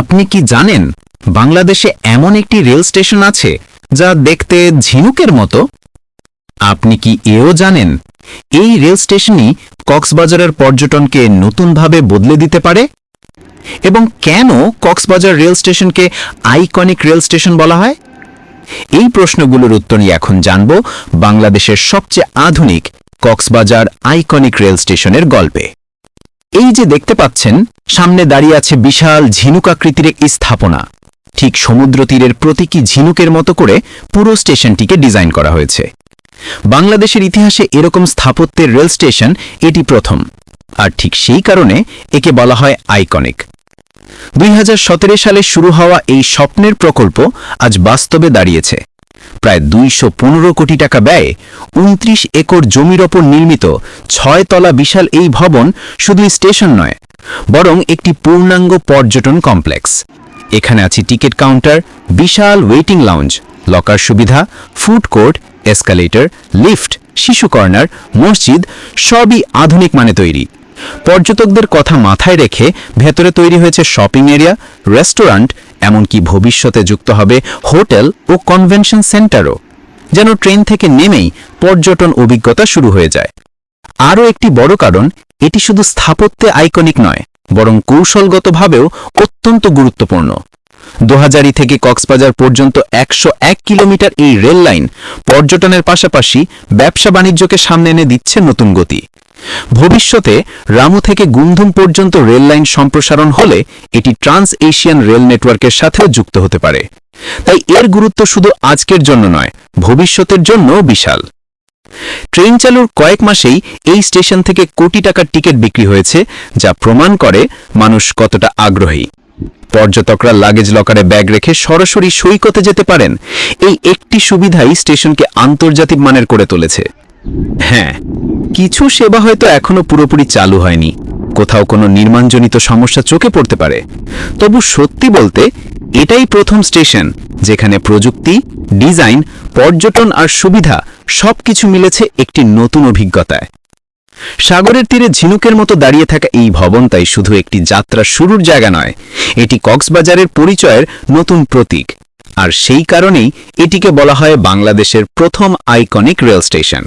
আপনি কি জানেন, বাংলাদেশে এমন একটি রেল স্টেশন আছে, যা দেখতে ঝিনুকের মতো? আপনি কি এও জানেন, এই রেল স্টেশনই কক্সবাজারের পর্যটনকে নতুনভাবে বদলে দিতে পারে? এবং কেন কক্সবাজার রেল স্টেশনকে আইকনিক রেল স্টেশন বলা হয়? এই প্রশ্নগুলোর উত্তরই এখন জানব বাংলাদেশের সবচেয়ে আধুনিক কক্সবাজার আইকনিক রেল স্টেশনের গল্পে। এই যে দেখতে পাচ্ছেন, সামনে দাঁড়িয়ে আছে বিশাল ঝিনুকাকৃতির এক স্থাপনা। ঠিক সমুদ্র তীরের প্রতীকী ঝিনুকের মতো করে পুরো স্টেশনটিকে ডিজাইন করা হয়েছে। বাংলাদেশের ইতিহাসে এরকম স্থাপত্যের রেল স্টেশন এটি প্রথম, আর ঠিক সেই কারণে একে বলা হয় আইকনিক। দুই হাজার সতেরো সালে শুরু হওয়া এই স্বপ্নের প্রকল্প আজ বাস্তবে দাঁড়িয়েছে। প্রায় দুইশো পনেরো কোটি টাকা ব্যয়ে উনত্রিশ একর জমির ওপর নির্মিত ছয় তলা বিশাল এই ভবন শুধু স্টেশন নয়, বরং একটি পূর্ণাঙ্গ পর্যটন কমপ্লেক্স। এখানে আছে টিকিট কাউন্টার, বিশাল ওয়েটিং লাউঞ্জ, লকার সুবিধা, ফুড কোর্ট, এসকালেটর, লিফট, শিশু কর্নার, মসজিদ, সবই আধুনিক মানে তৈরি। পর্যটকদের কথা মাথায় রেখে ভেতরে তৈরি হয়েছে শপিং এরিয়া, রেস্টুরেন্ট এমনকি ভবিষ্যতে যুক্ত হবে হোটেল ও কনভেনশন সেন্টারও, যেন ট্রেন থেকে নেমেই পর্যটন অভিজ্ঞতা শুরু হয়ে যায়। আরও একটি বড় কারণ, এটি শুধু স্থাপত্যে আইকনিক নয়, বরং কৌশলগতভাবেও অত্যন্ত গুরুত্বপূর্ণ। দোহাজারি থেকে কক্সবাজার পর্যন্ত একশো এক কিলোমিটার এই রেল লাইন পর্যটনের পাশাপাশি ব্যবসা বাণিজ্যকে সামনে এনে দিচ্ছে নতুন গতি। ভবিষ্যতে রামু থেকে গুমধুম পর্যন্ত রেল লাইন সম্প্রসারণ হলে এটি ট্রান্স এশিয়ান রেল নেটওয়ার্কের সাথেও যুক্ত হতে পারে। তাই এর গুরুত্ব শুধু আজকের জন্য নয়, ভবিষ্যতের জন্যও বিশাল। ট্রেন চালুর কয়েক মাসেই এই স্টেশন থেকে কোটি টাকার টিকিট বিক্রি হয়েছে, যা প্রমাণ করে মানুষ কতটা আগ্রহী। পর্যটকরা লাগেজ লকারে ব্যাগ রেখে সরাসরি সৈকতে যেতে পারেন। এই একটি সুবিধাই স্টেশনকে আন্তর্জাতিক মানের করে তুলেছে। হ্যাঁ কিছু সেবা হয়তো এখনও পুরোপুরি চালু হয়নি। কোথাও কোনো নির্মাণজনিত সমস্যা চোখে পড়তে পারে। তবু সত্যি বলতে, এটাই প্রথম স্টেশন, যেখানে প্রযুক্তি, ডিজাইন, পর্যটন আর সুবিধা সবকিছু মিলেছে একটি নতুন অভিজ্ঞতায়। সাগরের তীরে ঝিনুকের মতো দাঁড়িয়ে থাকা এই ভবন তাই শুধু একটি যাত্রা শুরুর জায়গা নয়, এটি কক্সবাজারের পরিচয়ের নতুন প্রতীক। আর সেই কারণেই এটিকে বলা হয় বাংলাদেশের প্রথম আইকনিক রেল স্টেশন